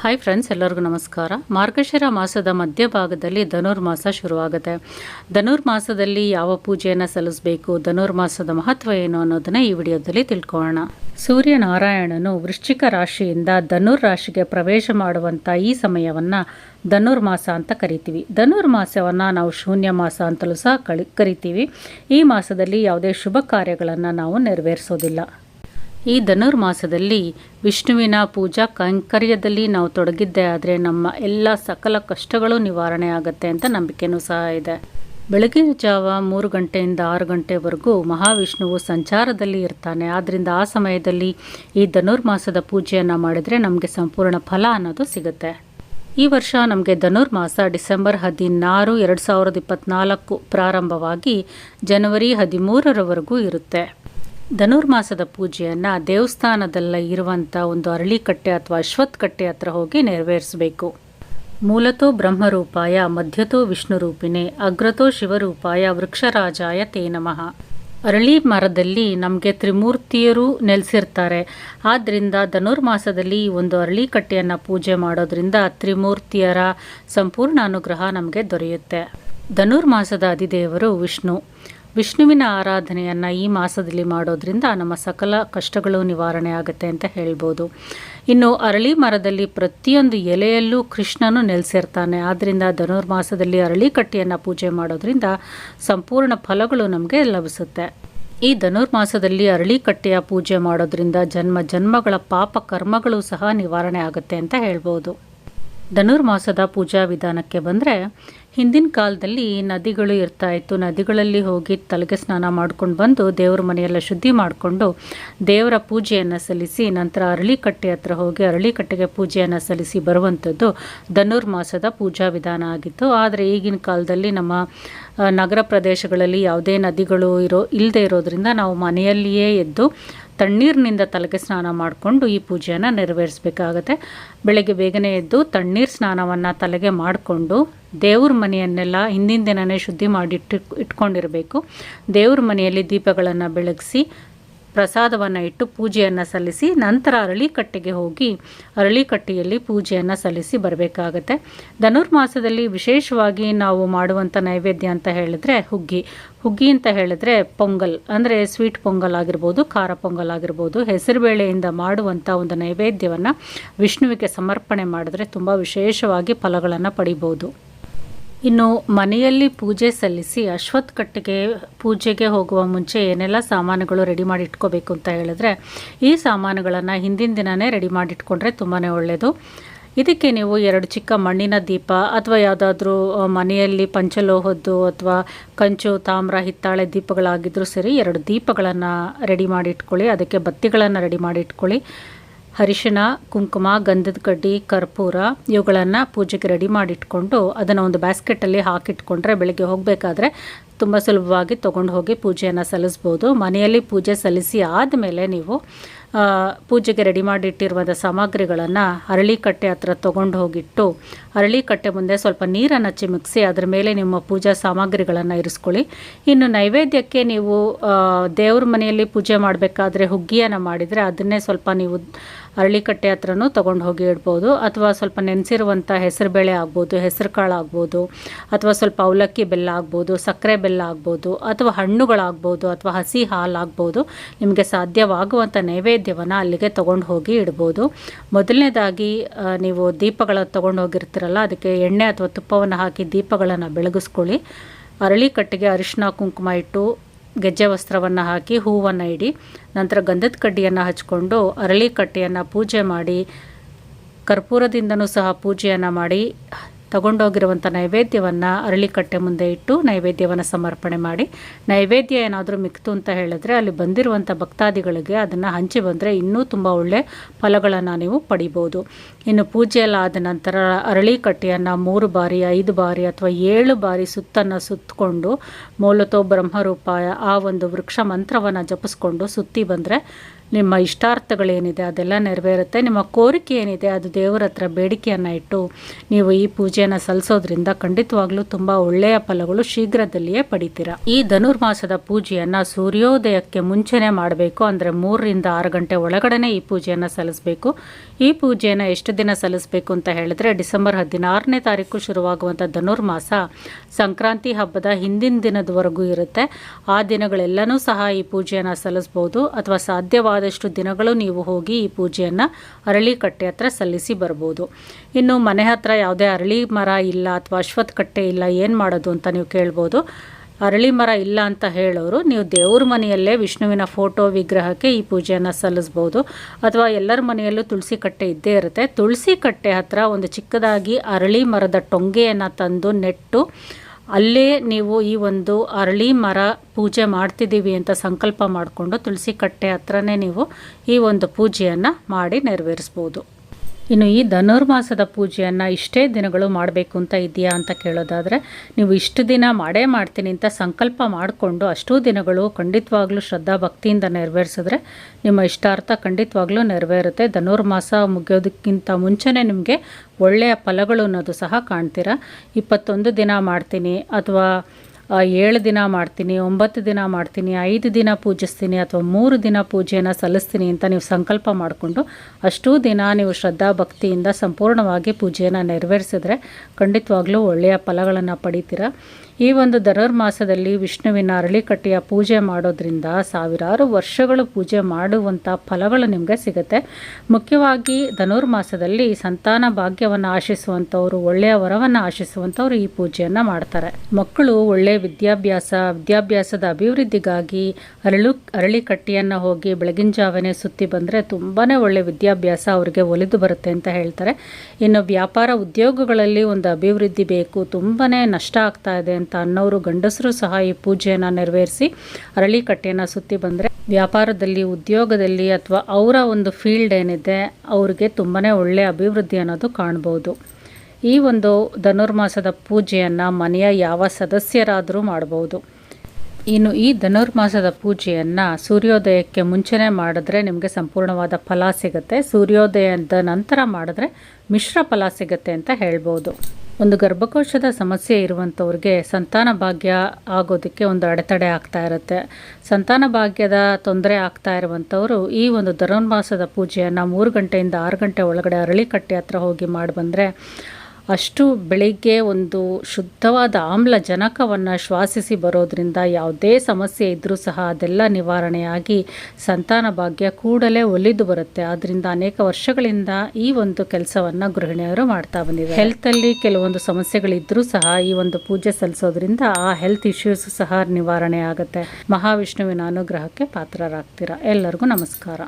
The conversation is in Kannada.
ಹಾಯ್ ಫ್ರೆಂಡ್ಸ್ ಎಲ್ಲರಿಗೂ ನಮಸ್ಕಾರ. ಮಾರ್ಗಶಿರ ಮಾಸದ ಮಧ್ಯಭಾಗದಲ್ಲಿ ಧನುರ್ಮಾಸ ಶುರುವಾಗುತ್ತೆ. ಧನುರ್ಮಾಸದಲ್ಲಿ ಯಾವ ಪೂಜೆಯನ್ನು ಸಲ್ಲಿಸಬೇಕು, ಧನುರ್ಮಾಸದ ಮಹತ್ವ ಏನು ಅನ್ನೋದನ್ನ ಈ ವಿಡಿಯೋದಲ್ಲಿ ತಿಳ್ಕೊಳ್ಳೋಣ. ಸೂರ್ಯನಾರಾಯಣನು ವೃಶ್ಚಿಕ ರಾಶಿಯಿಂದ ಧನುರ್ ರಾಶಿಗೆ ಪ್ರವೇಶ ಮಾಡುವಂಥ ಈ ಸಮಯವನ್ನು ಧನುರ್ಮಾಸ ಅಂತ ಕರಿತೀವಿ. ಧನುರ್ಮಾಸವನ್ನು ನಾವು ಶೂನ್ಯ ಮಾಸ ಅಂತಲೂ ಸಹ ಕಳಿ, ಕರಿತೀವಿ. ಈ ಮಾಸದಲ್ಲಿ ಯಾವುದೇ ಶುಭ ಕಾರ್ಯಗಳನ್ನು ನಾವು ನೆರವೇರಿಸೋದಿಲ್ಲ. ಈ ಧನುರ್ಮಾಸದಲ್ಲಿ ವಿಷ್ಣುವಿನ ಪೂಜಾ ಕೈಂಕರ್ಯದಲ್ಲಿ ನಾವು ತೊಡಗಿದ್ದೇ ಆದರೆ ನಮ್ಮ ಎಲ್ಲ ಸಕಲ ಕಷ್ಟಗಳು ನಿವಾರಣೆ ಆಗುತ್ತೆ ಅಂತ ನಂಬಿಕೆನೂ ಸಹ ಇದೆ. ಬೆಳಗಿನ ಜಾವ ಮೂರು ಗಂಟೆಯಿಂದ ಆರು ಗಂಟೆವರೆಗೂ ಮಹಾವಿಷ್ಣುವು ಸಂಚಾರದಲ್ಲಿ ಇರ್ತಾನೆ. ಆದ್ದರಿಂದ ಆ ಸಮಯದಲ್ಲಿ ಈ ಧನುರ್ಮಾಸದ ಪೂಜೆಯನ್ನು ಮಾಡಿದರೆ ನಮಗೆ ಸಂಪೂರ್ಣ ಫಲ ಅನ್ನೋದು ಸಿಗುತ್ತೆ. ಈ ವರ್ಷ ನಮಗೆ ಧನುರ್ಮಾಸ ಡಿಸೆಂಬರ್ ಹದಿನಾರು ಎರಡು ಸಾವಿರದ ಇಪ್ಪತ್ತ್ನಾಲ್ಕು ಪ್ರಾರಂಭವಾಗಿ ಜನವರಿ ಹದಿಮೂರರವರೆಗೂ ಇರುತ್ತೆ. ಧನುರ್ಮಾಸದ ಪೂಜೆಯನ್ನು ದೇವಸ್ಥಾನದಲ್ಲ ಇರುವಂಥ ಒಂದು ಅರಳಿಕಟ್ಟೆ ಅಥವಾ ಅಶ್ವತ್ ಕಟ್ಟೆ ಹತ್ರ ಹೋಗಿ ನೆರವೇರಿಸಬೇಕು. ಮೂಲತೋ ಬ್ರಹ್ಮರೂಪಾಯ, ಮಧ್ಯತೋ ವಿಷ್ಣುರೂಪಿಣೆ, ಅಗ್ರತೋ ಶಿವರೂಪಾಯ, ವೃಕ್ಷರಾಜಾಯ ತೇ ನಮಃ. ಅರಳಿ ಮರದಲ್ಲಿ ನಮಗೆ ತ್ರಿಮೂರ್ತಿಯರು ನೆಲೆಸಿರ್ತಾರೆ. ಆದ್ದರಿಂದ ಧನುರ್ಮಾಸದಲ್ಲಿ ಒಂದು ಅರಳಿ ಕಟ್ಟೆಯನ್ನು ಪೂಜೆ ಮಾಡೋದ್ರಿಂದ ತ್ರಿಮೂರ್ತಿಯರ ಸಂಪೂರ್ಣ ಅನುಗ್ರಹ ನಮಗೆ ದೊರೆಯುತ್ತೆ. ಧನುರ್ಮಾಸದ ಅಧಿದೇವರು ವಿಷ್ಣು. ವಿಷ್ಣುವಿನ ಆರಾಧನೆಯನ್ನು ಈ ಮಾಸದಲ್ಲಿ ಮಾಡೋದ್ರಿಂದ ನಮ್ಮ ಸಕಲ ಕಷ್ಟಗಳು ನಿವಾರಣೆ ಆಗುತ್ತೆ ಅಂತ ಹೇಳ್ಬೋದು. ಇನ್ನು ಅರಳಿ ಮರದಲ್ಲಿ ಪ್ರತಿಯೊಂದು ಎಲೆಯಲ್ಲೂ ಕೃಷ್ಣನು ನೆಲೆಸಿರ್ತಾನೆ. ಆದ್ದರಿಂದ ಧನುರ್ಮಾಸದಲ್ಲಿ ಅರಳಿ ಕಟ್ಟಿಯನ್ನು ಪೂಜೆ ಮಾಡೋದ್ರಿಂದ ಸಂಪೂರ್ಣ ಫಲಗಳು ನಮಗೆ ಲಭಿಸುತ್ತೆ. ಈ ಧನುರ್ಮಾಸದಲ್ಲಿ ಅರಳಿ ಕಟ್ಟೆಯ ಪೂಜೆ ಮಾಡೋದ್ರಿಂದ ಜನ್ಮ ಜನ್ಮಗಳ ಪಾಪ ಕರ್ಮಗಳು ಸಹ ನಿವಾರಣೆ ಆಗುತ್ತೆ ಅಂತ ಹೇಳ್ಬೋದು. ಧನುರ್ಮಾಸದ ಪೂಜಾ ವಿಧಾನಕ್ಕೆ ಬಂದರೆ ಹಿಂದಿನ ಕಾಲದಲ್ಲಿ ನದಿಗಳು ಇರ್ತಾ ಇತ್ತು. ನದಿಗಳಲ್ಲಿ ಹೋಗಿ ತಲೆಗೆ ಸ್ನಾನ ಮಾಡ್ಕೊಂಡು ಬಂದು ದೇವ್ರ ಮನೆಯೆಲ್ಲ ಶುದ್ಧಿ ಮಾಡಿಕೊಂಡು ದೇವರ ಪೂಜೆಯನ್ನು ಸಲ್ಲಿಸಿ ನಂತರ ಅರಳಿಕಟ್ಟೆ ಹತ್ರ ಹೋಗಿ ಅರಳಿಕಟ್ಟೆಗೆ ಪೂಜೆಯನ್ನು ಸಲ್ಲಿಸಿ ಬರುವಂಥದ್ದು ಧನುರ್ಮಾಸದ ಪೂಜಾ ವಿಧಾನ ಆಗಿತ್ತು. ಆದರೆ ಈಗಿನ ಕಾಲದಲ್ಲಿ ನಮ್ಮ ನಗರ ಪ್ರದೇಶಗಳಲ್ಲಿ ಯಾವುದೇ ನದಿಗಳು ಇರೋ ಇಲ್ಲದೆ ಇರೋದ್ರಿಂದ ನಾವು ಮನೆಯಲ್ಲಿಯೇ ಎದ್ದು ತಣ್ಣೀರಿನಿಂದ ತಲೆಗೆ ಸ್ನಾನ ಮಾಡಿಕೊಂಡು ಈ ಪೂಜೆಯನ್ನು ನೆರವೇರಿಸಬೇಕಾಗತ್ತೆ. ಬೆಳಗ್ಗೆ ಬೇಗನೆ ಎದ್ದು ತಣ್ಣೀರು ಸ್ನಾನವನ್ನು ತಲೆಗೆ ಮಾಡಿಕೊಂಡು ದೇವ್ರ ಮನೆಯನ್ನೆಲ್ಲ ಹಿಂದಿನ ದಿನವೇ ಶುದ್ಧಿ ಮಾಡಿಟ್ಟು ಇಟ್ಕೊಂಡಿರಬೇಕು. ದೇವ್ರ ಮನೆಯಲ್ಲಿ ದೀಪಗಳನ್ನು ಬೆಳಗಿಸಿ ಪ್ರಸಾದವನ್ನು ಇಟ್ಟು ಪೂಜೆಯನ್ನು ಸಲ್ಲಿಸಿ ನಂತರ ಅರಳಿಕಟ್ಟೆಗೆ ಹೋಗಿ ಅರಳಿಕಟ್ಟೆಯಲ್ಲಿ ಪೂಜೆಯನ್ನು ಸಲ್ಲಿಸಿ ಬರಬೇಕಾಗತ್ತೆ. ಧನುರ್ಮಾಸದಲ್ಲಿ ವಿಶೇಷವಾಗಿ ನಾವು ಮಾಡುವಂಥ ನೈವೇದ್ಯ ಅಂತ ಹೇಳಿದ್ರೆ ಹುಗ್ಗಿ. ಹುಗ್ಗಿ ಅಂತ ಹೇಳಿದ್ರೆ ಪೊಂಗಲ್, ಅಂದರೆ ಸ್ವೀಟ್ ಪೊಂಗಲ್ ಆಗಿರ್ಬೋದು, ಖಾರ ಪೊಂಗಲ್ ಆಗಿರ್ಬೋದು ಹೆಸರುಬೇಳೆಯಿಂದ ಮಾಡುವಂಥ ಒಂದು ನೈವೇದ್ಯವನ್ನು ವಿಷ್ಣುವಿಗೆ ಸಮರ್ಪಣೆ ಮಾಡಿದ್ರೆ ತುಂಬ ವಿಶೇಷವಾಗಿ ಫಲಗಳನ್ನು ಪಡಿಬೋದು. ಇನ್ನು ಮನೆಯಲ್ಲಿ ಪೂಜೆ ಸಲ್ಲಿಸಿ ಅಶ್ವತ್ಥ ಕಟ್ಟಿಗೆ ಪೂಜೆಗೆ ಹೋಗುವ ಮುಂಚೆ ಏನೆಲ್ಲ ಸಾಮಾನುಗಳು ರೆಡಿ ಮಾಡಿ ಇಟ್ಕೋಬೇಕು ಅಂತ ಹೇಳಿದ್ರೆ ಈ ಸಾಮಾನುಗಳನ್ನು ಹಿಂದಿನ ದಿನವೇ ರೆಡಿ ಮಾಡಿ ಇಟ್ಕೊಂಡ್ರೆ ತುಂಬಾ ಒಳ್ಳೆಯದು ಇದಕ್ಕೆ ನೀವು ಎರಡು ಚಿಕ್ಕ ಮಣ್ಣಿನ ದೀಪ ಅಥವಾ ಯಾವುದಾದ್ರೂ ಮನೆಯಲ್ಲಿ ಪಂಚಲೋಹದ್ದು ಅಥವಾ ಕಂಚು, ತಾಮ್ರ, ಹಿತ್ತಾಳೆ ದೀಪಗಳಾಗಿದ್ದರೂ ಸರಿ ಎರಡು ದೀಪಗಳನ್ನು ರೆಡಿ ಮಾಡಿ ಇಟ್ಕೊಳ್ಳಿ. ಅದಕ್ಕೆ ಬತ್ತಿಗಳನ್ನು ರೆಡಿ ಮಾಡಿ ಇಟ್ಕೊಳ್ಳಿ. ಅರಿಶಿಣ ಕುಂಕುಮ, ಗಂಧದ ಕಡ್ಡಿ, ಕರ್ಪೂರ ಇವುಗಳನ್ನು ಪೂಜೆಗೆ ರೆಡಿ ಮಾಡಿಟ್ಕೊಂಡು ಅದನ್ನು ಒಂದು ಬ್ಯಾಸ್ಕೆಟಲ್ಲಿ ಹಾಕಿಟ್ಕೊಂಡ್ರೆ ಬೆಳಗ್ಗೆ ಹೋಗಬೇಕಾದ್ರೆ ತುಂಬ ಸುಲಭವಾಗಿ ತೊಗೊಂಡು ಹೋಗಿ ಪೂಜೆಯನ್ನು ಸಲ್ಲಿಸ್ಬೋದು. ಮನೆಯಲ್ಲಿ ಪೂಜೆ ಸಲ್ಲಿಸಿ ಆದಮೇಲೆ ನೀವು ಪೂಜೆಗೆ ರೆಡಿ ಮಾಡಿಟ್ಟಿರುವಂಥ ಸಾಮಗ್ರಿಗಳನ್ನು ಅರಳಿಕಟ್ಟೆ ಹತ್ರ ತೊಗೊಂಡು ಹೋಗಿಟ್ಟು ಅರಳಿಕಟ್ಟೆ ಮುಂದೆ ಸ್ವಲ್ಪ ನೀರನ್ನು ಚಿಮುಕಿಸಿ ಅದರ ಮೇಲೆ ನಿಮ್ಮ ಪೂಜಾ ಸಾಮಗ್ರಿಗಳನ್ನು ಇರಿಸ್ಕೊಳ್ಳಿ. ಇನ್ನು ನೈವೇದ್ಯಕ್ಕೆ ನೀವು ದೇವ್ರ ಮನೆಯಲ್ಲಿ ಪೂಜೆ ಮಾಡಬೇಕಾದ್ರೆ ಹುಗ್ಗಿಯನ್ನು ಮಾಡಿದರೆ ಅದನ್ನೇ ಸ್ವಲ್ಪ ನೀವು ಅರಳಿಕಟ್ಟೆ ಹತ್ರನೂ ತೊಗೊಂಡು ಹೋಗಿ ಇಡ್ಬೋದು. ಅಥವಾ ಸ್ವಲ್ಪ ನೆನೆಸಿರುವಂಥ ಹೆಸರುಬೇಳೆ ಆಗ್ಬೋದು, ಹೆಸರು ಕಾಳು ಆಗ್ಬೋದು, ಅಥವಾ ಸ್ವಲ್ಪ ಅವಲಕ್ಕಿ ಬೆಲ್ಲ ಆಗ್ಬೋದು, ಸಕ್ಕರೆ ಬೆಲ್ಲ ಆಗ್ಬೋದು, ಅಥವಾ ಹಣ್ಣುಗಳಾಗ್ಬೋದು, ಅಥವಾ ಹಸಿ ಹಾಲು ಆಗ್ಬೋದು ನಿಮಗೆ ಸಾಧ್ಯವಾಗುವಂಥ ನೈವೇದ್ಯವನ್ನು ಅಲ್ಲಿಗೆ ತೊಗೊಂಡು ಹೋಗಿ ಇಡ್ಬೋದು. ಮೊದಲನೇದಾಗಿ ನೀವು ದೀಪಗಳ ತೊಗೊಂಡು ಹೋಗಿರ್ತೀರಲ್ಲ, ಅದಕ್ಕೆ ಎಣ್ಣೆ ಅಥವಾ ತುಪ್ಪವನ್ನು ಹಾಕಿ ದೀಪಗಳನ್ನು ಬೆಳಗಿಸ್ಕೊಳ್ಳಿ. ಅರಳಿ ಕಟ್ಟಿಗೆ ಅರಿಶಿನ ಕುಂಕುಮ ಇಟ್ಟು ಗೆಜ್ಜೆ ವಸ್ತ್ರವನ್ನು ಹಾಕಿ ಹೂವನ್ನು ಇಡಿ, ನಂತರ ಗಂಧದ ಕಡ್ಡಿಯನ್ನು ಹಚ್ಕೊಂಡು ಅರಳಿ ಕಟ್ಟೆಯನ್ನು ಪೂಜೆ ಮಾಡಿ, ಕರ್ಪೂರದಿಂದನೂ ಸಹ ಪೂಜೆಯನ್ನು ಮಾಡಿ ತಗೊಂಡೋಗಿರುವಂಥ ನೈವೇದ್ಯವನ್ನು ಅರಳಿಕಟ್ಟೆ ಮುಂದೆ ಇಟ್ಟು ನೈವೇದ್ಯವನ್ನು ಸಮರ್ಪಣೆ ಮಾಡಿ. ನೈವೇದ್ಯ ಏನಾದರೂ ಮಿಕ್ತು ಅಂತ ಹೇಳಿದ್ರೆ ಅಲ್ಲಿ ಬಂದಿರುವಂಥ ಭಕ್ತಾದಿಗಳಿಗೆ ಅದನ್ನು ಹಂಚಿ ಬಂದರೆ ಇನ್ನೂ ತುಂಬ ಒಳ್ಳೆ ಫಲಗಳನ್ನು ನೀವು ಪಡಿಬೋದು. ಇನ್ನು ಪೂಜೆ ಎಲ್ಲ ಆದ ನಂತರ ಅರಳಿಕಟ್ಟೆಯನ್ನು ಮೂರು ಬಾರಿ, ಐದು ಬಾರಿ ಅಥವಾ ಏಳು ಬಾರಿ ಸುತ್ತನ್ನು ಸುತ್ತಕೊಂಡು ಮೂಲತೋ ಬ್ರಹ್ಮರೂಪ ಆ ಒಂದು ವೃಕ್ಷ ಮಂತ್ರವನ್ನು ಜಪಿಸ್ಕೊಂಡು ಸುತ್ತಿ ಬಂದರೆ ನಿಮ್ಮ ಇಷ್ಟಾರ್ಥಗಳೇನಿದೆ ಅದೆಲ್ಲ ನೆರವೇರುತ್ತೆ. ನಿಮ್ಮ ಕೋರಿಕೆ ಏನಿದೆ ಅದು ದೇವರ ಹತ್ರ ಬೇಡಿಕೆಯನ್ನು ಇಟ್ಟು ನೀವು ಈ ಪೂಜೆಯನ್ನು ಸಲ್ಲಿಸೋದ್ರಿಂದ ಖಂಡಿತವಾಗ್ಲೂ ತುಂಬ ಒಳ್ಳೆಯ ಫಲಗಳು ಶೀಘ್ರದಲ್ಲಿಯೇ ಪಡಿತೀರಾ. ಈ ಧನುರ್ಮಾಸದ ಪೂಜೆಯನ್ನು ಸೂರ್ಯೋದಯಕ್ಕೆ ಮುಂಚೆನೇ ಮಾಡಬೇಕು. ಅಂದರೆ ಮೂರರಿಂದ ಆರು ಗಂಟೆ ಒಳಗಡೆ ಈ ಪೂಜೆಯನ್ನು ಸಲ್ಲಿಸಬೇಕು ಈ ಪೂಜೆಯನ್ನು ಎಷ್ಟು ದಿನ ಸಲ್ಲಿಸಬೇಕು ಅಂತ ಹೇಳಿದ್ರೆ ಡಿಸೆಂಬರ್ ಹದಿನಾರನೇ ತಾರೀಕು ಶುರುವಾಗುವಂಥ ಧನುರ್ಮಾಸ ಸಂಕ್ರಾಂತಿ ಹಬ್ಬದ ಹಿಂದಿನ ದಿನದವರೆಗೂ ಇರುತ್ತೆ. ಆ ದಿನಗಳೆಲ್ಲನೂ ಸಹ ಈ ಪೂಜೆಯನ್ನು ಸಲ್ಲಿಸ್ಬೋದು ಅಥವಾ ಸಾಧ್ಯವಾದಷ್ಟು ದಿನಗಳು ನೀವು ಹೋಗಿ ಈ ಪೂಜೆಯನ್ನು ಅರಳಿ ಕಟ್ಟೆ ಹತ್ರ ಸಲ್ಲಿಸಿ ಬರ್ಬೋದು. ಇನ್ನು ಮನೆ ಹತ್ರ ಯಾವುದೇ ಅರಳಿ ಮರ ಇಲ್ಲ ಅಥವಾ ಅಶ್ವತ್ ಕಟ್ಟೆ ಇಲ್ಲ, ಏನು ಮಾಡೋದು ಅಂತ ನೀವು ಕೇಳ್ಬೋದು. ಅರಳಿ ಮರ ಇಲ್ಲ ಅಂತ ಹೇಳೋರು ನೀವು ದೇವ್ರ ಮನೆಯಲ್ಲೇ ವಿಷ್ಣುವಿನ ಫೋಟೋ ವಿಗ್ರಹಕ್ಕೆ ಈ ಪೂಜೆಯನ್ನು ಸಲ್ಲಿಸ್ಬೋದು. ಅಥವಾ ಎಲ್ಲರ ಮನೆಯಲ್ಲೂ ತುಳಸಿ ಕಟ್ಟೆ ಇದ್ದೇ ಇರುತ್ತೆ. ತುಳಸಿ ಕಟ್ಟೆ ಹತ್ರ ಒಂದು ಚಿಕ್ಕದಾಗಿ ಅರಳಿ ಮರದ ಟೊಂಗೆಯನ್ನು ತಂದು ನೆಟ್ಟು ಅಲ್ಲೇ ನೀವು ಈ ಒಂದು ಅರಳಿ ಮರ ಪೂಜೆ ಮಾಡ್ತಿದ್ದೀವಿ ಅಂತ ಸಂಕಲ್ಪ ಮಾಡಿಕೊಂಡು ತುಳಸಿ ಕಟ್ಟೆ ಹತ್ರನೇ ನೀವು ಈ ಒಂದು ಪೂಜೆಯನ್ನು ಮಾಡಿ ನೆರವೇರಿಸ್ಬೋದು. ಇನ್ನು ಈ ಧನುರ್ಮಾಸದ ಪೂಜೆಯನ್ನು ಇಷ್ಟೇ ದಿನಗಳು ಮಾಡಬೇಕು ಅಂತ ಇದೆಯಾ ಅಂತ ಕೇಳೋದಾದರೆ, ನೀವು ಇಷ್ಟು ದಿನ ಮಾಡೇ ಮಾಡ್ತೀನಿ ಅಂತ ಸಂಕಲ್ಪ ಮಾಡಿಕೊಂಡು ಅಷ್ಟೂ ದಿನಗಳು ಖಂಡಿತವಾಗ್ಲೂ ಶ್ರದ್ಧಾ ಭಕ್ತಿಯಿಂದ ನೆರವೇರಿಸಿದ್ರೆ ನಿಮ್ಮ ಇಷ್ಟಾರ್ಥ ಖಂಡಿತವಾಗ್ಲೂ ನೆರವೇರುತ್ತೆ. ಧನುರ್ಮಾಸ ಮುಗಿಯೋದಕ್ಕಿಂತ ಮುಂಚೆನೇ ನಿಮಗೆ ಒಳ್ಳೆಯ ಫಲಗಳು ಅನ್ನೋದು ಸಹ ಕಾಣ್ತೀರಾ. ಇಪ್ಪತ್ತೊಂದು ದಿನ ಮಾಡ್ತೀನಿ ಅಥವಾ ಏಳು ದಿನ ಮಾಡ್ತೀನಿ, ಒಂಬತ್ತು ದಿನ ಮಾಡ್ತೀನಿ, ಐದು ದಿನ ಪೂಜಿಸ್ತೀನಿ ಅಥವಾ ಮೂರು ದಿನ ಪೂಜೆಯನ್ನು ಸಲ್ಲಿಸ್ತೀನಿ ಅಂತ ನೀವು ಸಂಕಲ್ಪ ಮಾಡಿಕೊಂಡು ಅಷ್ಟೂ ದಿನ ನೀವು ಶ್ರದ್ಧಾ ಭಕ್ತಿಯಿಂದ ಸಂಪೂರ್ಣವಾಗಿ ಪೂಜೆಯನ್ನು ನೆರವೇರಿಸಿದ್ರೆ ಖಂಡಿತವಾಗ್ಲೂ ಒಳ್ಳೆಯ ಫಲಗಳನ್ನು ಪಡಿತೀರ. ಈ ಒಂದು ಧನುರ್ಮಾಸದಲ್ಲಿ ವಿಷ್ಣುವಿನ ಅರಳಿಕಟ್ಟೆಯ ಪೂಜೆ ಮಾಡೋದ್ರಿಂದ ಸಾವಿರಾರು ವರ್ಷಗಳು ಪೂಜೆ ಮಾಡುವಂಥ ಫಲಗಳು ನಿಮಗೆ ಸಿಗುತ್ತೆ. ಮುಖ್ಯವಾಗಿ ಧನುರ್ಮಾಸದಲ್ಲಿ ಸಂತಾನ ಭಾಗ್ಯವನ್ನು ಆಶಿಸುವಂಥವ್ರು ಒಳ್ಳೆಯ ವರವನ್ನು ಆಶಿಸುವಂಥವ್ರು ಈ ಪೂಜೆಯನ್ನು ಮಾಡ್ತಾರೆ. ಮಕ್ಕಳು ಒಳ್ಳೆಯ ವಿದ್ಯಾಭ್ಯಾಸ, ವಿದ್ಯಾಭ್ಯಾಸದ ಅಭಿವೃದ್ಧಿಗಾಗಿ ಅರಳು, ಅರಳಿಕಟ್ಟಿಯನ್ನು ಹೋಗಿ ಬೆಳಗಿನ ಜಾವನೆ ಸುತ್ತಿ ಬಂದರೆ ತುಂಬಾ ಒಳ್ಳೆ ವಿದ್ಯಾಭ್ಯಾಸ ಅವರಿಗೆ ಒಲಿದು ಬರುತ್ತೆ ಅಂತ ಹೇಳ್ತಾರೆ. ಇನ್ನು ವ್ಯಾಪಾರ ಉದ್ಯೋಗಗಳಲ್ಲಿ ಒಂದು ಅಭಿವೃದ್ಧಿ ಬೇಕು ತುಂಬಾ ನಷ್ಟ ಆಗ್ತಾ ಇದೆ ಅನ್ನೋರು ಗಂಡಸರು ಸಹ ಈ ಪೂಜೆಯನ್ನು ನೆರವೇರಿಸಿ ಅರಳಿಕಟ್ಟೆಯನ್ನು ಸುತ್ತಿ ಬಂದರೆ ವ್ಯಾಪಾರದಲ್ಲಿ, ಉದ್ಯೋಗದಲ್ಲಿ ಅಥವಾ ಅವರ ಒಂದು ಫೀಲ್ಡ್ ಏನಿದೆ, ಅವ್ರಿಗೆ ತುಂಬಾ ಒಳ್ಳೆಯ ಅಭಿವೃದ್ಧಿ ಅನ್ನೋದು ಕಾಣ್ಬೋದು. ಈ ಒಂದು ಧನುರ್ಮಾಸದ ಪೂಜೆಯನ್ನು ಮನೆಯ ಯಾವ ಸದಸ್ಯರಾದರೂ ಮಾಡ್ಬೋದು. ಇನ್ನು ಈ ಧನುರ್ಮಾಸದ ಪೂಜೆಯನ್ನು ಸೂರ್ಯೋದಯಕ್ಕೆ ಮುಂಚೆನೇ ಮಾಡಿದ್ರೆ ನಿಮಗೆ ಸಂಪೂರ್ಣವಾದ ಫಲ ಸಿಗುತ್ತೆ. ಸೂರ್ಯೋದಯದ ನಂತರ ಮಾಡಿದ್ರೆ ಮಿಶ್ರ ಫಲ ಸಿಗುತ್ತೆ ಅಂತ ಹೇಳ್ಬೋದು. ಒಂದು ಗರ್ಭಕೋಶದ ಸಮಸ್ಯೆ ಇರುವಂಥವ್ರಿಗೆ ಸಂತಾನ ಭಾಗ್ಯ ಆಗೋದಕ್ಕೆ ಒಂದು ಅಡೆತಡೆ ಆಗ್ತಾ ಇರುತ್ತೆ. ಸಂತಾನ ಭಾಗ್ಯದ ತೊಂದರೆ ಆಗ್ತಾ ಇರುವಂಥವರು ಈ ಒಂದು ಧನುರ್ಮಾಸದ ಪೂಜೆಯನ್ನು ಮೂರು ಗಂಟೆಯಿಂದ ಆರು ಗಂಟೆ ಒಳಗಡೆ ಅರಳಿಕಟ್ಟೆ ಹತ್ರ ಹೋಗಿ ಮಾಡಿ ಬಂದರೆ ಅಷ್ಟು ಬೆಳಿಗ್ಗೆ ಒಂದು ಶುದ್ಧವಾದ ಆಮ್ಲಜನಕವನ್ನು ಶ್ವಾಸಿಸಿ ಬರೋದ್ರಿಂದ ಯಾವುದೇ ಸಮಸ್ಯೆ ಇದ್ದರೂ ಸಹ ಅದೆಲ್ಲ ನಿವಾರಣೆಯಾಗಿ ಸಂತಾನ ಭಾಗ್ಯ ಕೂಡಲೇ ಒಲಿದು ಬರುತ್ತೆ. ಆದ್ದರಿಂದ ಅನೇಕ ವರ್ಷಗಳಿಂದ ಈ ಒಂದು ಕೆಲಸವನ್ನು ಗೃಹಿಣಿಯರು ಮಾಡ್ತಾ ಬಂದಿದ್ದಾರೆ. ಹೆಲ್ತಲ್ಲಿ ಕೆಲವೊಂದು ಸಮಸ್ಯೆಗಳಿದ್ದರೂ ಸಹ ಈ ಒಂದು ಪೂಜೆ ಸಲ್ಲಿಸೋದ್ರಿಂದ ಆ ಹೆಲ್ತ್ ಇಶ್ಯೂಸ್ ಸಹ ನಿವಾರಣೆ ಆಗುತ್ತೆ. ಮಹಾವಿಷ್ಣುವಿನ ಅನುಗ್ರಹಕ್ಕೆ ಪಾತ್ರರಾಗ್ತೀರಾ? ಎಲ್ಲರಿಗೂ ನಮಸ್ಕಾರ.